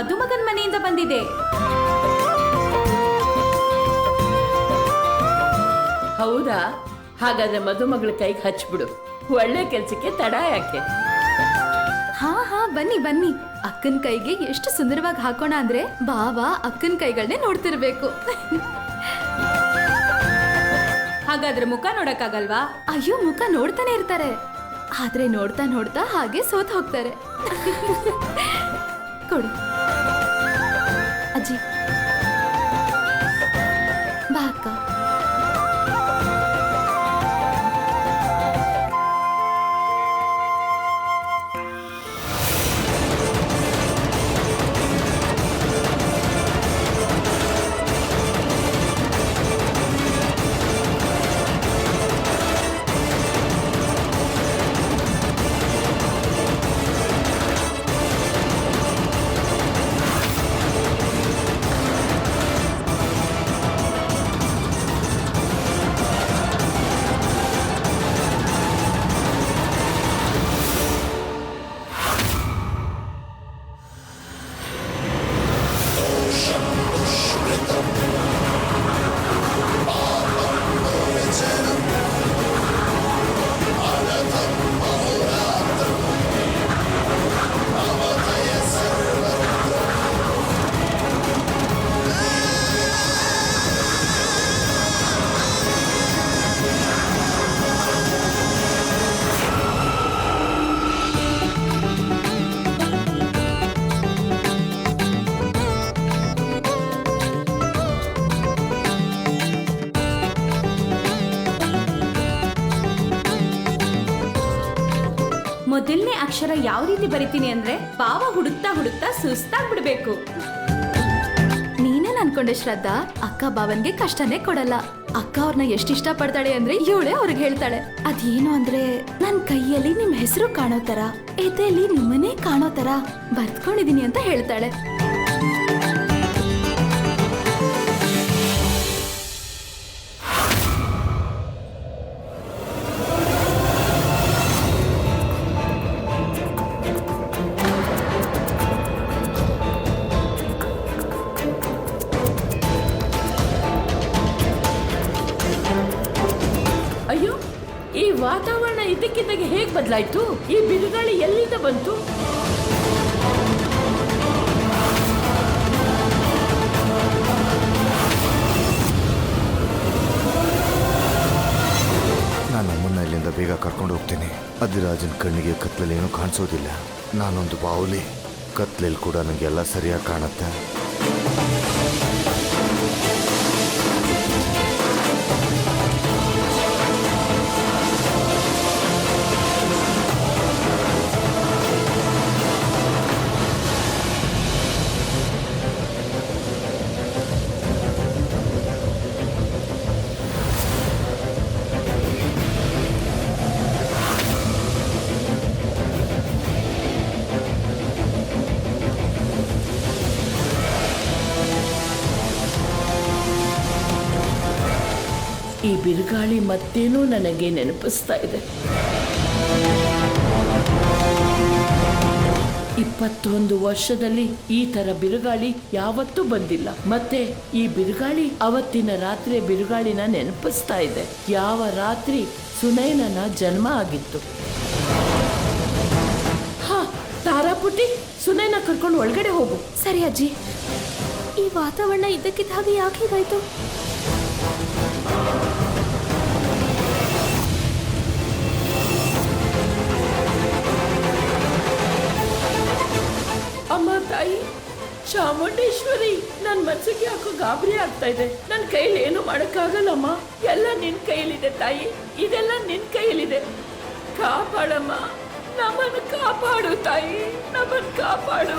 ಮಧುಮಗನ್ ಮನೆಯಿಂದ ಬಂದಿದೆ. ಹೌದಾ? ಹಾಗಾದ್ರೆ ಮದುಮಗಳ ಕೈಗೆ ಹಚ್ಬಿಡು. ಒಳ್ಳೆ ಕೆಲ್ಸಕ್ಕೆ ತಡ ಯಾಕೆ? ಹಾ ಹಾ ಬನ್ನಿ ಬನ್ನಿ. ಅಕ್ಕನ ಕೈಗೆ ಎಷ್ಟು ಸುಂದರವಾಗಿ ಹಾಕೋಣ ಅಂದ್ರೆ ಬಾಬಾ ಅಕ್ಕನ ಕೈಗಳನ್ನೇ ನೋಡ್ತಿರ್ಬೇಕು. ಹಾಗಾದ್ರೆ ಮುಖ ನೋಡಕ್ಕಾಗಲ್ವಾ? ಅಯ್ಯೋ ಮುಖ ನೋಡ್ತಾನೆ ಇರ್ತಾರೆ. ಆದ್ರೆ ನೋಡ್ತಾ ನೋಡ್ತಾ ಹಾಗೆ ಸೋತ್ ಹೋಗ್ತಾರೆ. ಕೊಡು. ಅಜ್ಜಿ ಬಾ ಅಕ್ಷರ ಯಾವ ರೀತಿ ಬರಿತೀನಿ ಅಂದ್ರೆ ಪಾವ ಹುಡುಕ್ತಾ ಹುಡುಕ್ತಾ ಸುಸ್ತಾಗ್ಬಿಡ್ಬೇಕು. ನೀನೇನ್ ಅನ್ಕೊಂಡೆ ಶ್ರದ್ಧಾ? ಅಕ್ಕ ಬಾವನ್ಗೆ ಕಷ್ಟನೇ ಕೊಡಲ್ಲ. ಅಕ್ಕ ಅವ್ರನ್ನ ಎಷ್ಟು ಇಷ್ಟ ಪಡ್ತಾಳೆ ಅಂದ್ರೆ ಇವಳೆ ಅವ್ರಿಗೆ ಹೇಳ್ತಾಳೆ. ಅದೇನು ಅಂದ್ರೆ ನನ್ ಕೈಯಲ್ಲಿ ನಿಮ್ ಹೆಸರು ಕಾಣೋ ತರ, ಎದೆಯಲ್ಲಿ ನಿಮ್ಮನೆ ಕಾಣೋ ತರ ಬರ್ತ್ಕೊಂಡಿದೀನಿ ಅಂತ ಹೇಳ್ತಾಳೆ. ಬದಲಾಯ್ತು ಈ ಬಿರುಗಾಳಿ ಎಲ್ಲಿಂದ ಬಂತು? ನಾನು ಅಮ್ಮನ್ನ ಇಲ್ಲಿಂದ ಬೇಗ ಕರ್ಕೊಂಡು ಹೋಗ್ತೀನಿ. ಅಧಿರಾಜನ್ ಕಣ್ಣಿಗೆ ಕತ್ಲಲ್ಲಿ ಏನೂ ಕಾಣಿಸೋದಿಲ್ಲ. ನಾನೊಂದು ಬಾವುಲಿ. ಕತ್ಲಲ್ಲಿ ಕೂಡ ನನಗೆಲ್ಲ ಸರಿಯಾಗಿ ಕಾಣುತ್ತೆ. ಈ ಬಿರುಗಾಳಿ ಮತ್ತೇನೋ ನನಗೆ ನೆನಪಿಸ್ತಾ ಇದೆ. ಇಪ್ಪತ್ತೊಂದು ವರ್ಷದಲ್ಲಿ ಈ ತರ ಬಿರುಗಾಳಿ ಯಾವತ್ತೂ ಬಂದಿಲ್ಲ. ಮತ್ತೆ ಈ ಬಿರುಗಾಳಿ ಅವತ್ತಿನ ರಾತ್ರಿ ಬಿರುಗಾಳಿನ ನೆನಪಿಸ್ತಾ ಇದೆ. ಯಾವ ರಾತ್ರಿ ಸುನೈನನ ಜನ್ಮ ಆಗಿತ್ತು. ಹಾ ತಾರಾಪುಟಿ ಸುನೈನ ಕರ್ಕೊಂಡು ಒಳಗಡೆ ಹೋಗು. ಸರಿ ಅಜ್ಜಿ, ಈ ವಾತಾವರಣ ಇದ್ದಕ್ಕಿದ್ದ ಹಾಗೆ ಯಾಕೆ ಹೀಗಾಯ್ತು? ಅಮ್ಮ ತಾಯಿ, ಚಾಮುಂಡೇಶ್ವರಿ, ನನ್ ಮನ್ಸಿಗೆ ಯಾಕೋ ಗಾಬರಿ ಆಗ್ತಾ ಇದೆ. ನನ್ ಕೈಲಿ ಏನು ಮಾಡಕ್ಕಾಗಲ್ಲಮ್ಮ? ಎಲ್ಲ ನಿನ್ ಕೈಯಲ್ಲಿದೆ ತಾಯಿ. ಇದೆಲ್ಲ ನಿನ್ ಕೈಯಲ್ಲಿದೆ ಕಾಪಾಡಮ್ಮ ನಮ್ಮನ್ನು ಕಾಪಾಡು ತಾಯಿ. ನಮ್ಮನ್ನು ಕಾಪಾಡು.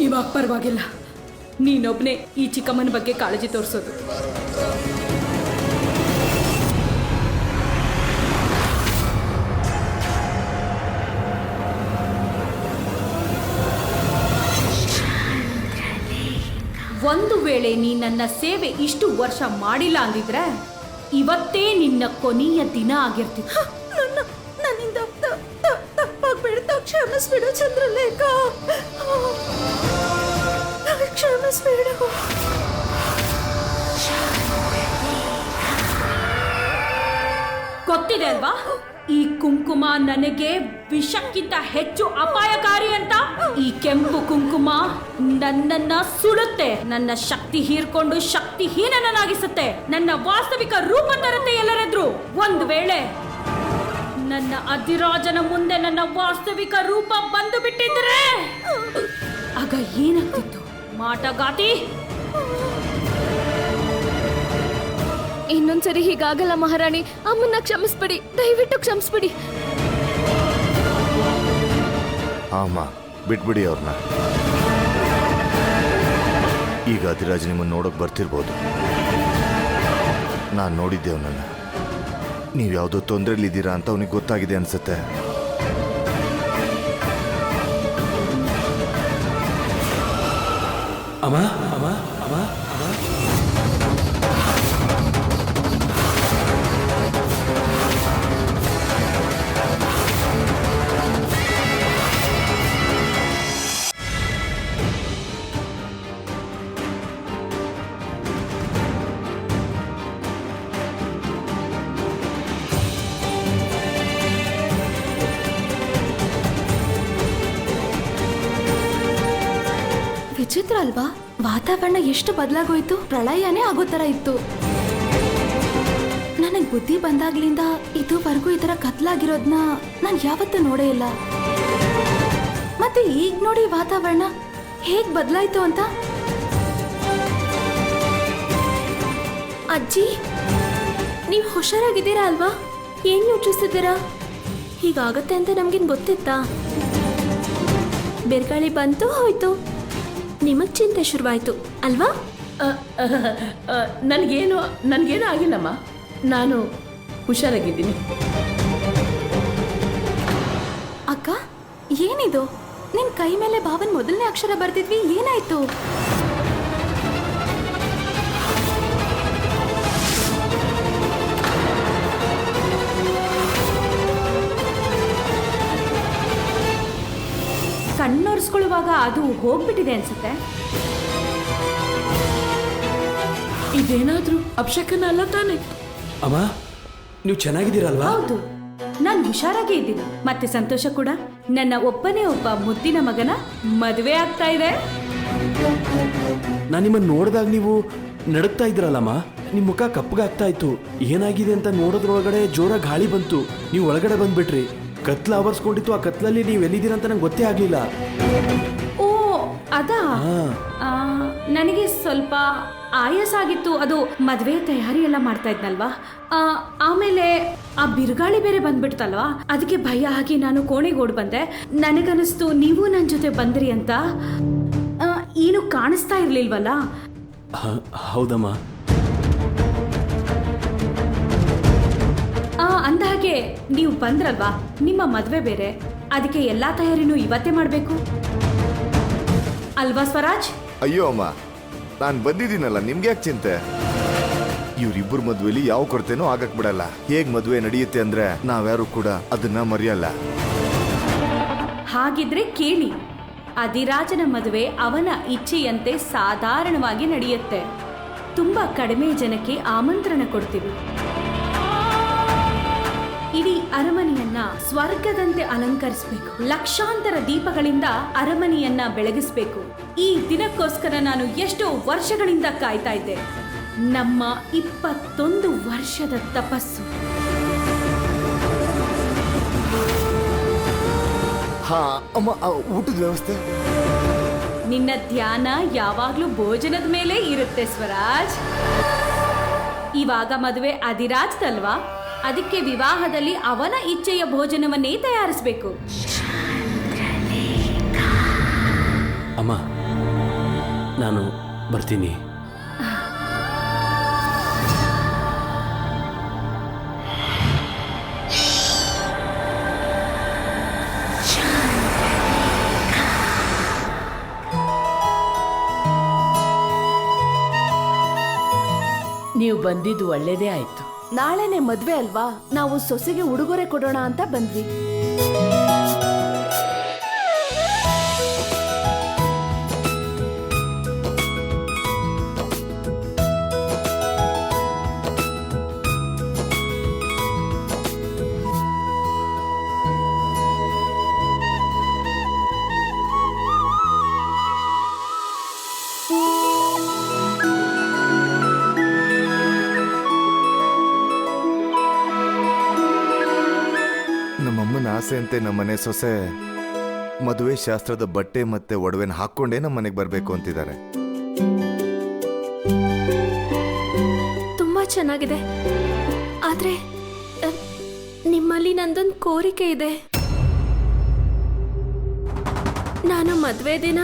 ಇವಾಗ ಪರವಾಗಿಲ್ಲ. ನೀನೊಬ್ನೇ ಈ ಚಿಕ್ಕಮ್ಮನ ಬಗ್ಗೆ ಕಾಳಜಿ ತೋರಿಸೋದು. ಒಂದು ವೇಳೆ ನೀ ನನ್ನ ಸೇವೆ ಇಷ್ಟು ವರ್ಷ ಮಾಡಿಲ್ಲ ಅಂದಿದ್ರೆ ಇವತ್ತೇ ನಿನ್ನ ಕೊನೆಯ ದಿನ ಆಗಿರ್ತಿತ್ತು. ಕ್ಷಮಿಸ್ಬಿಡು ಚಂದ್ರಲೇಖ. ಕ್ಷಮಿಸ್ಬಿಡು. ಗೊತ್ತಿದೆ ಅಲ್ವಾ? ಈ ಕುಂಕುಮ ನನಗೆ ವಿಷಕ್ಕಿಂತ ಹೆಚ್ಚು ಅಪಾಯಕಾರಿ ಅಂತ. ಈ ಕೆಂಪು ಕುಂಕುಮ ನನ್ನನ್ನ ಸುಡುತ್ತೆ ನನ್ನ ಶಕ್ತಿ ಹೀರ್ಕೊಂಡು ಶಕ್ತಿಹೀನನಾಗಿಸುತ್ತೆ ನನ್ನ ವಾಸ್ತವಿಕ ರೂಪ ತರುತ್ತೆ ಎಲ್ಲರೆದ್ರು. ಒಂದು ವೇಳೆ ನನ್ನ ಅಧಿರಾಜನ ಮುಂದೆ ನನ್ನ ವಾಸ್ತವಿಕ ರೂಪ ಬಂದು ಬಿಟ್ಟಿದ್ರೆ ಆಗ ಏನಾಗ್ತಿತ್ತು? ಮಾಟಗಾತಿ? ಇನ್ನೊಂದ್ಸರಿ ಹೀಗಾಗಲ್ಲ ಮಹಾರಾಣಿ. ಅಮ್ಮನ್ನ ಕ್ಷಮಿಸ್ಬಿಡಿ. ದಯವಿಟ್ಟು ಕ್ಷಮಿಸ್ಬಿಡಿ. ಅಮ್ಮ ಬಿಟ್ಬಿಡಿ ಅವ್ರನ್ನ ಈಗ ಅಧಿರಾಜ್ ನಿಮ್ಮನ್ನು ನೋಡೋಕೆ ಬರ್ತಿರ್ಬೋದು. ನಾನು ನೋಡಿದ್ದೆ ಅವನನ್ನು. ನೀವು ಯಾವುದೋ ತೊಂದರೆಲಿದ್ದೀರಾ ಅಂತ ಅವನಿಗೆ ಗೊತ್ತಾಗಿದೆ ಅನ್ಸುತ್ತೆ. ಅಮ್ಮ ವಿಚಿತ್ರ ಅಲ್ವಾ? ವಾತಾವರಣ ಎಷ್ಟು ಬದಲಾಗೋಯ್ತು? ಪ್ರಳಯನೇ ಆಗೋ ತರ ಇತ್ತು. ನನಗೆ ಬುದ್ಧಿ ಬಂದಾಗ್ಲಿಂದ ಇದುವರೆಗೂ ಈ ತರ ಕತ್ಲಾಗಿರೋದ್ನ ನಾನು ಯಾವತ್ತೂ ನೋಡೇ ಇಲ್ಲ. ಮತ್ತೆ ಈಗ ನೋಡಿ ವಾತಾವರಣ ಹೇಗ್ ಬದಲಾಯ್ತು ಅಂತ? ಅಜ್ಜಿ, ನೀವು ಹುಷಾರಾಗಿದ್ದೀರಾ ಅಲ್ವಾ? ಏನ್ ಯೋಚಿಸ್ತಿದ್ದೀರಾ? ಹೀಗಾಗತ್ತೆ ಅಂತ ನಮ್ಗಿನ್ ಗೊತ್ತಿತ್ತಾ? ಬೆರ್ಗಾಳಿ ಬಂತು ಹೋಯ್ತು. ನಿಮಗ್ ಚಿಂತೆ ಶುರುವಾಯ್ತು ಅಲ್ವಾ? ನನಗೇನು ನನಗೇನು ಆಗಿಲ್ಲಮ್ಮ. ನಾನು ಹುಷಾರಾಗಿದ್ದೀನಿ. ಅಕ್ಕ ಏನಿದು? ನಿನ್ ಕೈ ಮೇಲೆ ಭಾವನ್ ಮೊದಲನೇ ಅಕ್ಷರ ಬರ್ತಿದ್ವಿ ಏನಾಯ್ತು? ಕಣ್ಣೊರೆಸ್ಕೊಳ್ಳುವಾಗ ಅದು ಹೋಗ್ಬಿಟ್ಟಿದೆ ಅನ್ಸುತ್ತೆ. ಇದೇನಾದ್ರೂ ಅಪ್ಶಕನ ಅಲ್ಲ ತಾನೆ? ಅಮ್ಮ ನೀವು ಚೆನ್ನಾಗಿದ್ದೀರಲ್ವಾ? ಹೌದು. ನಾನು ಹುಷಾರಾಗಿ ಇದ್ದೀನಿ. ಮತ್ತೆ ಸಂತೋಷ ಕೂಡ. ನನ್ನ ಒಬ್ಬನೇ ಒಬ್ಬ ಮುದ್ದಿನ ಮಗನ ಮದುವೆ ಆಗ್ತಾ ಇದೆ. ನಾನು ನಿಮ್ಮನ್ನು ನೋಡಿದಾಗ ನೀವು ನಡುಗ್ತಾ ಇದ್ರಲ್ಲಮ್ಮ? ನಿಮ್ಮ ಮುಖ ಕಪ್ಪಗಾಗ್ತಾ ಇತ್ತು. ಏನಾಗಿದೆ ಅಂತ ನೋಡೋದ್ರೊಳಗಡೆ ಜೋರ ಗಾಳಿ ಬಂತು. ನೀವು ಒಳಗಡೆ ಬಂದ್ಬಿಟ್ರಿ. ಕತ್ಲ ಆವರಿಸ್ಕೊಂಡಿತ್ತು ಆ ಕತ್ಲಲ್ಲಿ ನೀವು ಎಲ್ಲಿದ್ದೀರ ಅಂತ ನಂಗೆ ಗೊತ್ತೇ ಆಗಲಿಲ್ಲ. ಓ ಅದಾ? ಆ, ನನಗೆ ಸ್ವಲ್ಪ ಆಯಾಸ ಆಗಿತ್ತು. ಅದು ಮದುವೆ ತಯಾರಿ ಎಲ್ಲ ಮಾಡ್ತಾ ಇದ್ನಲ್ವಾ? ಆ, ಆಮೇಲೆ ಆ ಬಿರುಗಾಳಿ ಬೇರೆ ಬಂದ್ಬಿಡ್ತಲ್ವಾ ಅದಕ್ಕೆ ಭಯ ಆಗಿ ನಾನು ಕೋಣೆಗೆ ಓಡ್ ಬಂದೆ. ನನಗನಿಸ್ತು ನೀವು ನನ್ನ ಜೊತೆ ಬಂದ್ರಿ ಅಂತ. ಆ, ಏನು ಕಾಣಿಸ್ತಾ ಇರ್ಲಿಲ್ವಲ್ಲ? ಹೌದಮ್ಮ. ಅಂದಹಾಗೆ ನೀವು ಬಂದ್ರಲ್ವಾ? ನಿಮ್ಮ ಮದುವೆ ಬೇರೆ. ಅದಕ್ಕೆ ಎಲ್ಲಾ ತಯಾರಿನೂ ಇವತ್ತೇ ಮಾಡಬೇಕು. ಅಲ್ವಾ ಸ್ವರಾಜ್? ಅಯ್ಯೋ ಅಮ್ಮ ನಾನು ಬಂದಿದ್ದೀನಲ್ಲ ನಿಮ್ಗೆ ಯಾಕೆ ಚಿಂತೆ? ಇವ್ರಿಬ್ಬರ ಮದ್ವೆಲಿ ಯಾವ ಕೊರತೆನೂ ಆಗಕ್ ಬಿಡಲ್ಲ. ಹೇಗ್ ಮದ್ವೆ ನಡೆಯುತ್ತೆ ಅಂದ್ರೆ ನಾವ್ಯಾರು ಕೂಡ ಅದನ್ನ ಮರೆಯಲ್ಲ. ಹಾಗಿದ್ರೆ ಕೇಳಿ. ಅಧಿರಾಜನ ಮದುವೆ ಅವನ ಇಚ್ಛೆಯಂತೆ ಸಾಧಾರಣವಾಗಿ ನಡೆಯುತ್ತೆ. ತುಂಬಾ ಕಡಿಮೆ ಜನಕ್ಕೆ ಆಮಂತ್ರಣ ಕೊಡ್ತೀವಿ. ಅರಮನೆಯನ್ನ ಸ್ವರ್ಗದಂತೆ ಅಲಂಕರಿಸಬೇಕು. ಲಕ್ಷಾಂತರ ದೀಪಗಳಿಂದ ಅರಮನೆಯನ್ನ ಬೆಳಗಿಸಬೇಕು. ಈ ದಿನಕ್ಕೋಸ್ಕರ ನಾನು ಎಷ್ಟೋ ವರ್ಷಗಳಿಂದ ಕಾಯ್ತಾ ಇದ್ದೆ. ನಮ್ಮ ಇಪ್ಪತ್ತೊಂದು ವರ್ಷದ ತಪಸ್ಸು. ಊಟದ ವ್ಯವಸ್ಥೆ? ನಿನ್ನ ಧ್ಯಾನ ಯಾವಾಗ್ಲೂ ಭೋಜನದ ಮೇಲೆ ಇರುತ್ತೆ ಸ್ವರಾಜ್. ಇವಾಗ ಮದುವೆ ಅಧಿರಾಜ್ದಲ್ವಾ ಅದಕ್ಕೆ ವಿವಾಹದಲ್ಲಿ ಅವನ ಇಚ್ಛೆಯ ಭೋಜನವನ್ನೇ ತಯಾರಿಸಬೇಕು. ಅಮ್ಮ ನಾನು ಬರ್ತೀನಿ. ನೀವು ಬಂದಿದ್ದು ಒಳ್ಳೆಯದೇ ಆಯ್ತು. ನಾಳೆನೆ ಮದ್ವೆ ಅಲ್ವಾ? ನಾವು ಸೊಸೆಗೆ ಉಡುಗೊರೆ ಕೊಡೋಣ ಅಂತ ಬಂದ್ವಿ. ಆಸೆಯಂತೆ ನಮ್ಮನೆ ಸೊಸೆ ಮದುವೆ ಶಾಸ್ತ್ರದ ಬಟ್ಟೆ ಮತ್ತೆ ಒಡವೆನ ಹಾಕೊಂಡೇ ನಮ್ಮ ಮನೆಗೆ ಬರಬೇಕು ಅಂತಿದ್ದಾರೆ ತುಂಬಾ ಚೆನ್ನಾಗಿದೆ. ಆದ್ರೆ ನಿಮ್ಮಲ್ಲಿ ನಂದೊಂದು ಕೋರಿಕೆ ಇದೆ. ನಾನು ಮದ್ವೆ ದಿನ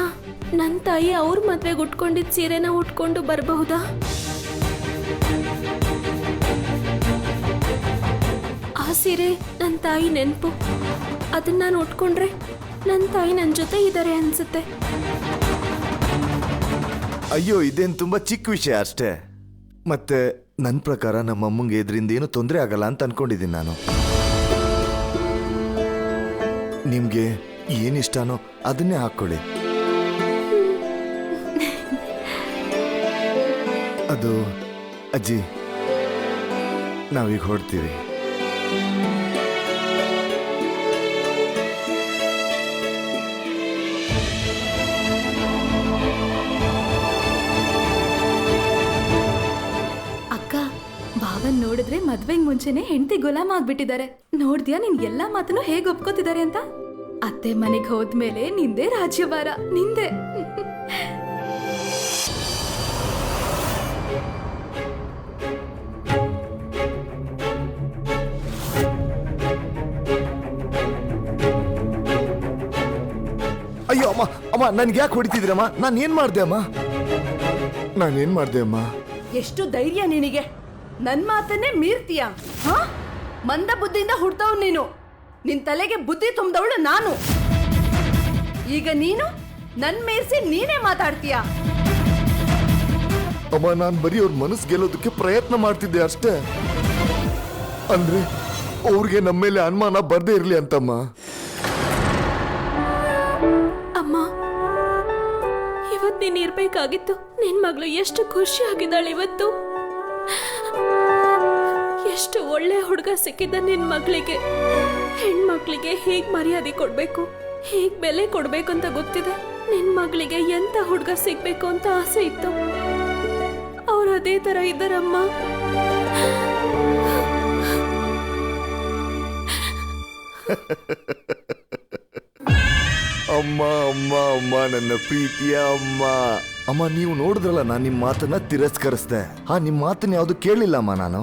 ನನ್ನ ತಾಯಿ ಅವ್ರ ಮದ್ವೆಗೆ ಉಟ್ಕೊಂಡಿದ್ದ ಸೀರೆನ ಉಟ್ಕೊಂಡು ಬರಬಹುದಾ? ಆ ಸೀರೆ ನನ್ನ ತಾಯಿ ನೆನಪು. ಅದನ್ನ ನಾನು ಉಟ್ಕೊಂಡ್ರೆ ನನ್ನ ತಾಯಿ ನನ್ನ ಜೊತೆ ಇದ್ದಾರೆ ಅನ್ಸುತ್ತೆ. ಅಯ್ಯೋ, ಇದೇನು ತುಂಬಾ ಚಿಕ್ಕ ವಿಷಯ ಅಷ್ಟೇ. ಮತ್ತೆ ನನ್ನ ಪ್ರಕಾರ ನಮ್ಮ ಅಮ್ಮಂಗೆ ಇದರಿಂದ ಏನು ತೊಂದರೆ ಆಗಲ್ಲ ಅಂತ ಅನ್ಕೊಂಡಿದ್ದೀನಿ ನಾನು. ನಿಮ್ಗೆ ಏನಿಷ್ಟನೋ ಅದನ್ನೇ ಹಾಕ್ಕೊಳ್ಳಿ ಅದು, ಅಜ್ಜಿ, ನಾವೀಗ ಹೊಡ್ತೀವಿ ಮುಂಚೆನೆ ಹೆಂಡತಿ ಗುಲಾಮ ಆಗ್ಬಿಟ್ಟಿದ್ದಾರೆ. ನೋಡ್ದ್ಯಾ ನಿನ್ ಎಲ್ಲಾ ಮಾತನ್ನು ಹೇಗ್ ಒಪ್ಕೋತಿದ್ದಾರೆ ಅಂತ? ಅತ್ತೆ ಮನೆಗ್ ಹೋದ್ಮೇಲೆ ನಿಂದೆ ರಾಜ್ಯಭಾರ ನಿಂದೆ. ಅಯ್ಯೋ ಅಮ್ಮ ಅಮ್ಮ ನನ್ಗೆ ಯಾಕೆ ಹೊಡಿತಿದ್ರಮ್ಮ ನಾನು ಏನ್ ಮಾಡ್ದೆ ಅಮ್ಮ? ನಾನೇನ್ ಮಾಡ್ದೆ ಅಮ್ಮ? ಎಷ್ಟು ಧೈರ್ಯ ನಿನಗೆ. ನನ್ ಮಾತನ್ನೇ ಮೀರ್ತೀಯ? ಹಾ? ಮಂದ ಬುದ್ಧಿಯಿಂದ ಹುಡ್ತವ್ ನೀನು. ನಿನ್ ತಲೆಗೆ ಬುದ್ಧಿ ತುಂಬದವಳು ನಾನು. ಈಗ ನೀನು ನನ್ ಮೀರ್ಸಿ ನೀನೇ ಮಾತಾಡ್ತೀಯ? ಅಮ್ಮ ನಾನು ಬರೀ ಅವ್ರ ಮನಸ್ಸು ಗೆಲ್ಲೋದಕ್ಕೆ ಪ್ರಯತ್ನ ಮಾಡ್ತಿದ್ದೆ ಅಷ್ಟೇ. ಅಂದ್ರೆ ಅವ್ರಿಗೆ ನಮ್ಮ ಮೇಲೆ ಅನುಮಾನ ಬರ್ದೇ ಇರ್ಲಿ ಅಂತಮ್ಮ. ಅಮ್ಮ ಇವತ್ ನೀನ್ ಇರ್ಬೇಕಾಗಿತ್ತು. ನಿನ್ ಮಗಳು ಎಷ್ಟು ಖುಷಿ ಆಗಿದ್ದಾಳೆ ಇವತ್ತು. ಎಷ್ಟು ಒಳ್ಳೆ ಹುಡುಗ ಸಿಕ್ಕಿದ್ದ ನಿನ್ ಮಗಳಿಗೆ. ಹೆಣ್ಮಕ್ಳಿಗೆ ಹೇಗ್ ಮರ್ಯಾದೆ ಕೊಡ್ಬೇಕು? ಹೇಗ್ ಬೆಲೆ ಕೊಡ್ಬೇಕು ಅಂತ ಗೊತ್ತಿದೆ? ನಿನ್ ಮಗಳಿಗೆ ಎಂತ ಹುಡುಗ ಸಿಗ್ಬೇಕು ಅಂತ ಆಸೆ ಇತ್ತು? ಅವ್ರು ಅದೇ ತರ ಇದ್ದಾರಮ್ಮ. ಅಮ್ಮ ಅಮ್ಮ ಅಮ್ಮ, ನನ್ನ ಪ್ರೀತಿಯ ಅಮ್ಮ. ಅಮ್ಮ, ನೀವು ನೋಡಿದ್ರಲ್ಲ, ನಾನು ನಿಮ್ಮ ಮಾತನ್ನ ತಿರಸ್ಕರಿಸ್ದೆ. ಹಾ ನಿಮ್ಮ ಮಾತನ್ನ ಯಾವುದು ಕೇಳಲಿಲ್ಲ ಅಮ್ಮ ನಾನು.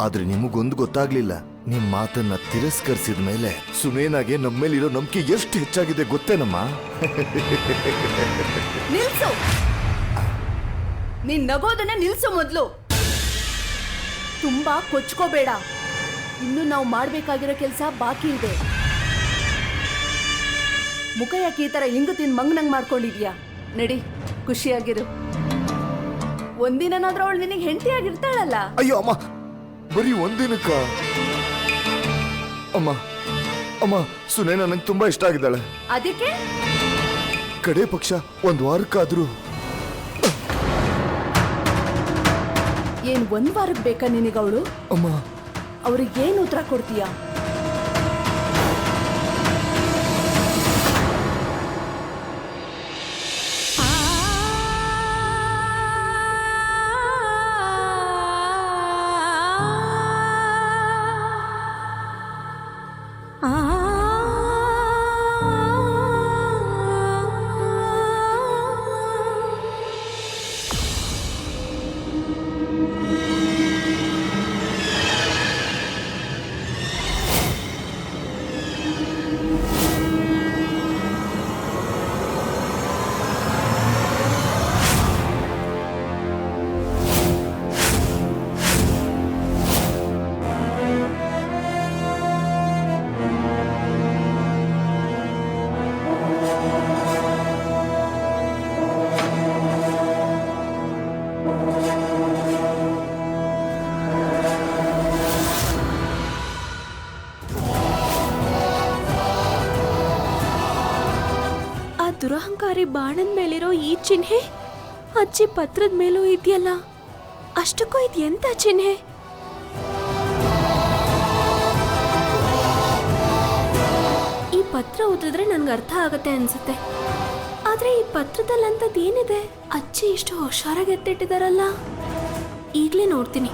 ಆದ್ರೆ ನಿಮಗೊಂದು ಗೊತ್ತಾಗ್ಲಿಲ್ಲ. ನಿಮ್ಮ ಮಾತನ್ನ ತಿರಸ್ಕರಿಸಿದ ಮೇಲೆ ಸುನೇನಾಗೆ ನಮ್ಮ ಮೇಲಿರೋ ನಂಬಿಕೆ ಎಷ್ಟು ಹೆಚ್ಚಾಗಿದೆ ಗೊತ್ತೇನಮ್ಮ? ನಿಲ್ಸು! ನೀನ್ ನಗೋದನ್ನ ನಿಲ್ಸು ಮೊದ್ಲು! ತುಂಬಾ ಕೊಚ್ಕೋಬೇಡ. ಇನ್ನು ನಾವು ಮಾಡ್ಬೇಕಾಗಿರೋ ಕೆಲಸ ಬಾಕಿ ಇದೆ. ಮುಖ ಯಾಕೆ ಈ ತರ ಇಂಗು ತಿಂದ್ ಮಂಗ್ನಂಗ್ ಮಾಡ್ಕೊಂಡಿದ್ಯಾ? ನಡಿ. ಖುಷಿಯಾಗಿರು. ಒಂದಿನಾದ್ರೂ ಅವಳು ನಿನಗೆ ಹೆಂಡತಿಯಾಗಿರ್ತಾಳಲ್ಲ ಅಯ್ಯೋ ಅಮ್ಮ ಬರೀ ಒಂದಿನಕ್ಕ. ಅಮ್ಮ ಅಮ್ಮ ಸುನೇನ ನಂಗೆ ತುಂಬಾ ಇಷ್ಟ ಆಗಿದ್ದಾಳೆ. ಅದಕ್ಕೆ? ಕಡೆ ಪಕ್ಷ ಒಂದ್ ವಾರಕ್ಕಾದ್ರೂ. ಏನ್ ಒಂದ್ ವಾರಕ್ಕೆ ಬೇಕಾ ನಿನಗವಳು? ಅಮ್ಮ. ಅವ್ರಿಗೆ ಏನು ಉತ್ತರ ಕೊಡ್ತೀಯಾ? ದುರಹಂಕಾರಿ ಬಾಣದ ಮೇಲಿರೋ ಈ ಚಿಹ್ನೆ? ಅಜ್ಜಿ ಪತ್ರದ ಮೇಲೂ ಇದೆಯಲ್ಲ. ಅಷ್ಟಕ್ಕೂ ಇದು ಎಂತ ಚಿಹ್ನೆ? ಈ ಪತ್ರ ಓದಿದ್ರೆ ನನ್ಗೆ ಅರ್ಥ ಆಗತ್ತೆ ಅನ್ಸುತ್ತೆ. ಆದ್ರೆ ಈ ಪತ್ರದಲ್ಲಿ ಅಂತದ್ ಏನಿದೆ? ಅಜ್ಜಿ ಇಷ್ಟು ಹುಷಾರಾಗಿ ಎತ್ತಿಟ್ಟಿದಾರಲ್ಲ. ಈಗಲೇ ನೋಡ್ತೀನಿ.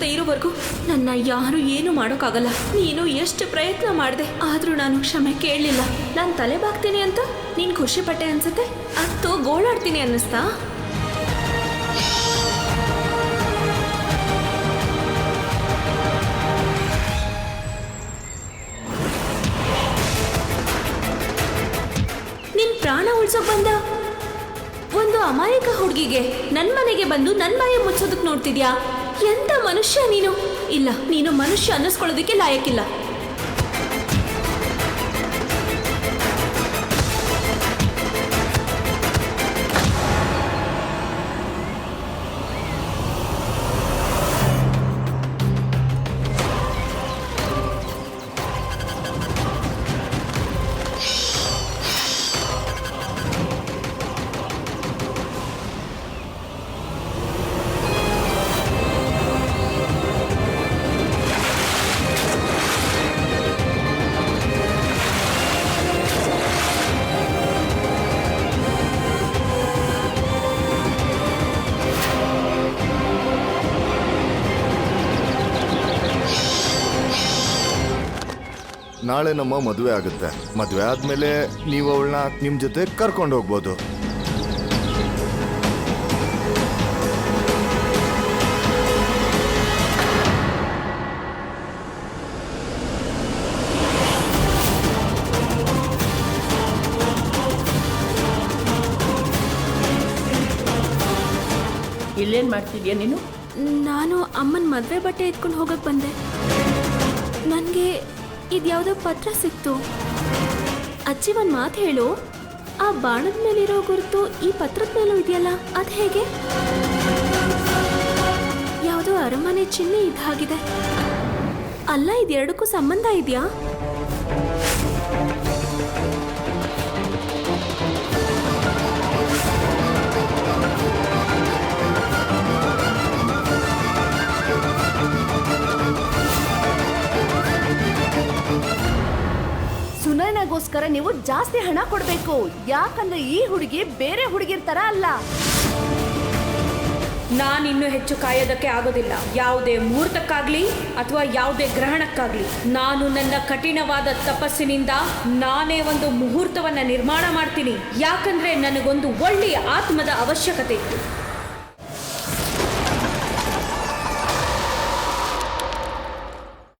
ನನ್ನ ಇರೋವರೆಗೂ ನನ್ನ ಯಾರು ಏನು ಮಾಡೋಕ್ಕಾಗಲ್ಲ. ನೀನು ಎಷ್ಟು ಪ್ರಯತ್ನ ಮಾಡಿದೆ, ಆದರೂ ನಾನು ಕ್ಷಮೆ ಕೇಳಲಿಲ್ಲ. ನಾನು ತಲೆ ಬಾಗ್ತೀನಿ ಅಂತ? ನೀನು ಖುಷಿ ಪಟ್ಟೆ ಅನ್ಸುತ್ತೆ? ಅತ್ತು ಗೋಳಾಡ್ತೀನಿ ಅನ್ನಿಸ್ತಾ? ನಿನ್ ಪ್ರಾಣ ಉಳ್ಸೋಕ್ ಬಂದ? ಒಂದು ಅಮಾಯಕ ಹುಡುಗಿಗೆ ನನ್ನ ಮನೆಗೆ ಬಂದು ನನ್ನ ಬಾಯ ಮುಚ್ಚೋದಕ್ಕೆ ನೋಡ್ತಿದ್ಯಾ? ಎಂತ ಮನುಷ್ಯ ನೀನು? ಇಲ್ಲ ನೀನು ಮನುಷ್ಯ ಅನ್ನಿಸ್ಕೊಳ್ಳೋದಕ್ಕೆ ಲಾಯಕ್ಕಿಲ್ಲ. ನಾಳೆ ನಮ್ಮ ಮದುವೆ ಆಗುತ್ತೆ. ಮದುವೆ ಆದ್ಮೇಲೆ ನೀವು ಅವಳನ್ನ ನಿಮ್ ಜೊತೆ ಕರ್ಕೊಂಡು ಹೋಗ್ಬೋದು. ಇಲ್ಲೇನ್ ಮಾಡ್ತಿದ್ಯಾ ನೀನು? ನಾನು ಅಮ್ಮನ ಮದುವೆ ಬಟ್ಟೆ ಎತ್ಕೊಂಡು ಹೋಗಕ್ ಬಂದೆ. ನನಗೆ ಇದ್ಯಾವುದೋ ಪತ್ರ ಸಿಕ್ತು. ಅಜ್ಜಿ ಒಂದು ಮಾತು ಹೇಳು, ಆ ಬಾಣದ ಮೇಲಿರೋ ಗುರುತು ಈ ಪತ್ರದ ಮೇಲೂ ಇದೆಯಲ್ಲ, ಅದು ಹೇಗೆ? ಯಾವುದೋ ಅರಮನೆ ಚಿಹ್ನೆ ಇದಾಗಿದೆ ಅಲ್ಲ ಇದೆರಡಕ್ಕೂ ಸಂಬಂಧ ಇದೆಯಾ? ಸುನಯನಗೋಸ್ಕರ ನೀವು ಜಾಸ್ತಿ ಹಣ ಕೊಡಬೇಕು. ಯಾಕಂದ್ರೆ ಈ ಹುಡುಗಿ ಬೇರೆ ಹುಡುಗಿರ್ ತರ ಅಲ್ಲ. ನಾನಿನ್ನು ಹೆಚ್ಚು ಕಾಯೋದಕ್ಕೆ ಆಗೋದಿಲ್ಲ. ಯಾವುದೇ ಮುಹೂರ್ತಕ್ಕಾಗ್ಲಿ ಅಥವಾ ಯಾವುದೇ ಗ್ರಹಣಕ್ಕಾಗ್ಲಿ. ನಾನು ನನ್ನ ಕಠಿಣವಾದ ತಪಸ್ಸಿನಿಂದ ನಾನೇ ಒಂದು ಮುಹೂರ್ತವನ್ನ ನಿರ್ಮಾಣ ಮಾಡ್ತೀನಿ. ಯಾಕಂದ್ರೆ ನನಗೊಂದು ಒಳ್ಳೆಯ ಆತ್ಮದ ಅವಶ್ಯಕತೆ ಇತ್ತು.